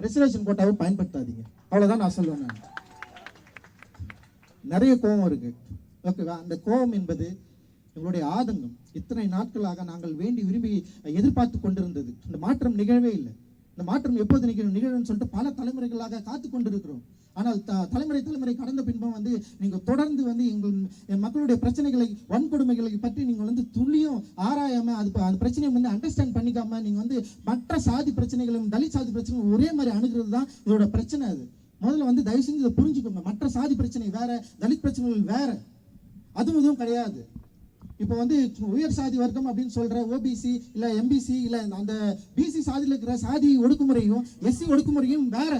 Reservation கோட்டாவை பயன்படுத்தாதீங்க. அவ்வளவுதான் நான் சொல்லுவேன் நான். நிறைய கோபம் இருக்கு. ஓகேவா அந்த கோபம் என்பது எங்களுடைய ஆதங்கம். இத்தனை நாட்களாக நாங்கள் வேண்டி விரும்பி எதிர்பார்த்து கொண்டிருந்தது. இந்த மாற்றம் நிகழவே இல்லை. இந்த மாற்றம் எப்போது நிகழும்? நிகழும்னு சொல்லிட்டு பல தலைமுறைகளாக காத்து கொண்டிருக்கிறோம். ஆனால் த- தலைமுறை தலைமுறை கடந்த பின்பும் வந்து நீங்கள் தொடர்ந்து வந்து எங்கள் மக்களுடைய பிரச்சனைகளை வன்கொடுமைகளை பற்றி நீங்கள் வந்து துல்லியம் ஆராயாமல் அது அந்த பிரச்சனையை வந்து அண்டர்ஸ்டாண்ட் பண்ணிக்காம நீங்கள் வந்து மற்ற சாதி பிரச்சனைகளும் தலித் சாதி பிரச்சனைகளும் ஒரே மாதிரி அணுகிறது தான் இதோட பிரச்சனை அது. முதல்ல வந்து தயவு செஞ்சு இதை புரிஞ்சுக்கோங்க. மற்ற சாதி பிரச்சனை வேற தலித் பிரச்சனைகள் வேற. அதுவும் இதுவும் கிடையாது. இப்போ வந்து உயர் சாதி வர்க்கம் அப்படின்னு சொல்ற ஓபிசி இல்ல எம்பிசி இல்ல அந்த பிசி சாதியில் இருக்கிற சாதி ஒடுக்குமுறையும் எஸ்சி ஒடுக்குமுறையும் வேற.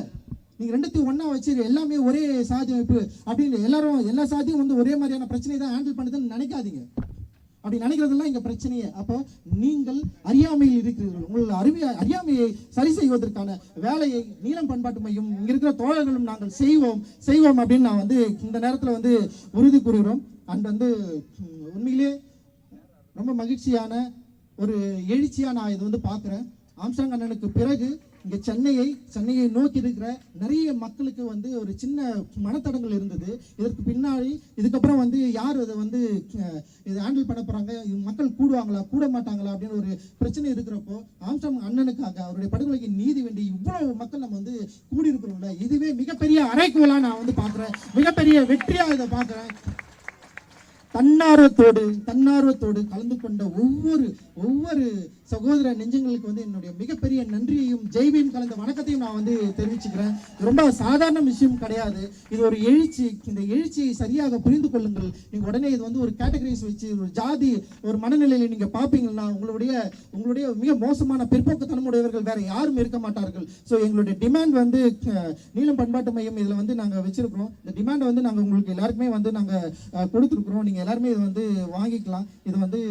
நீங்க ரெண்டுத்தையும் ஒன்னா வச்சு எல்லாமே ஒரே சாதி அமைப்பு அப்படின்னு எல்லாரும் எல்லா சாதியும் வந்து ஒரே மாதிரியான பிரச்சனை தான் ஹேண்டில் பண்ணுதுன்னு நினைக்காதீங்க. அப்படி நினைக்கிறதெல்லாம் இங்க பிரச்சனையே. அப்போ நீங்கள் அறியாமையில் இருக்கிறீர்கள். உங்கள் அறிவிய அறியாமையை சரி செய்வதற்கான வேலையை நீளம் பண்பாட்டு மையம் இங்க இருக்கிற தோழர்களும் நாங்கள் செய்வோம் செய்வோம் அப்படின்னு நான் வந்து இந்த நேரத்தில் வந்து உறுதி கூறுகிறோம். அண்ட் வந்து உண்மையிலேயே ரொம்ப மகிழ்ச்சியான ஒரு எழுச்சியாக நான் இது வந்து பார்க்குறேன் ஆம்சாங் அண்ணனுக்கு பிறகு இங்கே சென்னையை சென்னையை நோக்கி இருக்கிற நிறைய மக்களுக்கு வந்து ஒரு சின்ன மனத்தடங்கள் இருந்தது. இதற்கு பின்னாடி இதுக்கப்புறம் வந்து யார் அதை வந்து இதை ஹேண்டில் பண்ண போகிறாங்க மக்கள் கூடுவாங்களா கூட மாட்டாங்களா அப்படின்னு ஒரு பிரச்சனை இருக்கிறப்போ ஆம்சாங் அண்ணனுக்காக அவருடைய படுகொலைக்கு நீதி வேண்டி இவ்வளவு மக்கள் நம்ம வந்து கூடி இருக்கிறோம்ல இதுவே மிகப்பெரிய அரைக்கோலா நான் வந்து பார்க்குறேன் மிகப்பெரிய வெற்றியாக இதை பார்க்குறேன் தன்னார்வத்தோடு தன்னார்வத்தோடு கலந்து கொண்ட ஒவ்வொரு ஒவ்வொரு சகோதர நெஞ்சங்களுக்கு வந்து என்னுடைய மிகப்பெரிய நன்றியையும் ஜெய்வியும் கலந்த வணக்கத்தையும் நான் வந்து தெரிவிச்சுக்கிறேன். ரொம்ப சாதாரண விஷயம் கிடையாது. இது ஒரு எழுச்சி இந்த எழுச்சியை சரியாக புரிந்து கொள்ளுங்கள். நீங்கள் உடனே இது வந்து ஒரு கேட்டகரிஸ் வச்சு ஒரு ஜாதி ஒரு மனநிலையை நீங்கள் பார்ப்பீங்கன்னா உங்களுடைய உங்களுடைய மிக மோசமான பிற்போக்குத்தனம் உடையவர்கள் வேற யாரும் இருக்க மாட்டார்கள். ஸோ எங்களுடைய டிமாண்ட் வந்து நீளம் பண்பாட்டு மையம் இதில் வந்து நாங்கள் வச்சிருக்கிறோம். இந்த டிமாண்டை வந்து நாங்கள் உங்களுக்கு எல்லாருக்குமே வந்து நாங்கள் கொடுத்துருக்குறோம். நீங்கள் எல்லாருமே இதை வந்து வாங்கிக்கலாம். இது வந்து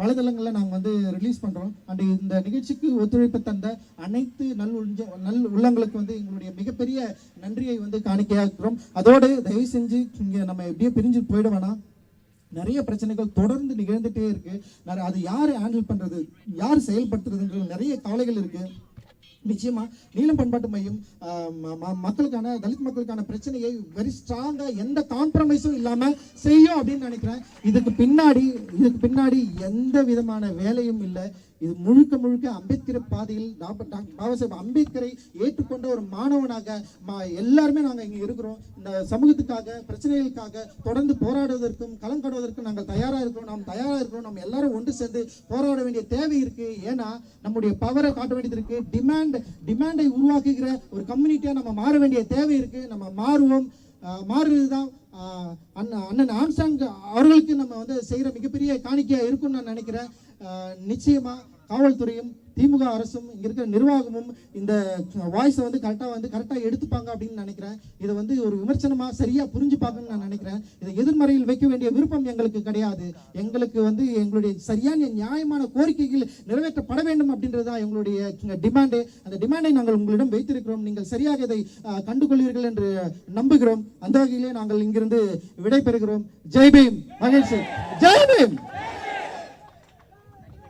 வலைதளங்களில் நாங்கள் வந்து ரிலீஸ் பண்ணுறோம் அண்ட் இந்த நிகழ்ச்சிக்கு ஒத்துழைப்பு தந்த அனைத்து நல் உஞ்ச நல் உள்ளங்களுக்கு வந்து எங்களுடைய மிகப்பெரிய நன்றியை வந்து காணிக்கையாக்குறோம் அதோடு தயவு செஞ்சு இங்கே நம்ம எப்படியே பிரிஞ்சு போயிட வேணாம். நிறைய பிரச்சனைகள் தொடர்ந்து நிகழ்ந்துட்டே இருக்கு. அது யார் ஹேண்டில் பண்ணுறது யார் செயல்படுத்துறதுன்ற நிறைய கவலைகள் இருக்கு. நிச்சயமா நீளம் பண்பாட்டு மையம் ம- ம- மக்களுக்கான தலித் மக்களுக்கான பிரச்சனையை வெரி ஸ்ட்ராங்கா எந்த காம்ப்ரமைஸும் இல்லாம செய்யும் அப்படின்னு நினைக்கிறேன். இதுக்கு பின்னாடி இதுக்கு பின்னாடி எந்த விதமான வேலையும் இல்லை. இது முழுக்க முழுக்க அம்பேத்கர் பாதையில் பாபா சாஹேப் அம்பேத்கரை ஏற்றுக்கொண்ட ஒரு மாணவனாக எல்லாருமே நாங்கள் இங்கே இருக்கிறோம். இந்த சமூகத்துக்காக பிரச்சனைகளுக்காக தொடர்ந்து போராடுவதற்கும் கலங்காடுவதற்கும் நாங்கள் தயாராக இருக்கிறோம். நாம் தயாராக இருக்கிறோம். நம்ம எல்லாரும் ஒன்று சேர்ந்து போராட வேண்டிய தேவை இருக்கு. ஏன்னா நம்முடைய பவரை காட்ட வேண்டியது இருக்கு. டிமாண்ட் டிமாண்டை உருவாக்குகிற ஒரு கம்யூனிட்டியாக நம்ம மாற வேண்டிய தேவை இருக்கு. நம்ம மாறுவோம். ஆஹ் மாறுறதுதான் அண்ணன் அண்ணன் ஆம்சாங் அவர்களுக்கு நம்ம வந்து செய்கிற மிகப்பெரிய காணிக்கையாக இருக்கும்னு நான் நினைக்கிறேன். நிச்சயமாக காவல்துறையும் திமுக அரசும் இங்கே இருக்கிற நிர்வாகமும் இந்த வாய்ஸை வந்து கரெக்டாக வந்து கரெக்டாக எடுத்துப்பாங்க அப்படின்னு நினைக்கிறேன். இதை வந்து ஒரு விமர்சனமாக சரியாக புரிஞ்சுப்பாங்கன்னு நான் நினைக்கிறேன். இதை எதிர்மறையில் வைக்க வேண்டிய விருப்பம் எங்களுக்கு கிடையாது. எங்களுக்கு வந்து எங்களுடைய சரியான நியாயமான கோரிக்கைகள் நிறைவேற்றப்பட வேண்டும் அப்படின்றதுதான் எங்களுடைய டிமாண்டு அந்த டிமாண்டை நாங்கள் உங்களிடம் வைத்திருக்கிறோம். நீங்கள் சரியாக இதை கண்டுகொள்வீர்கள் என்று நம்புகிறோம். அந்த வகையிலே நாங்கள் இங்கிருந்து விடைபெறுகிறோம். ஜெய்பீம் மகிழ்ச்சி ஜெய்பீம்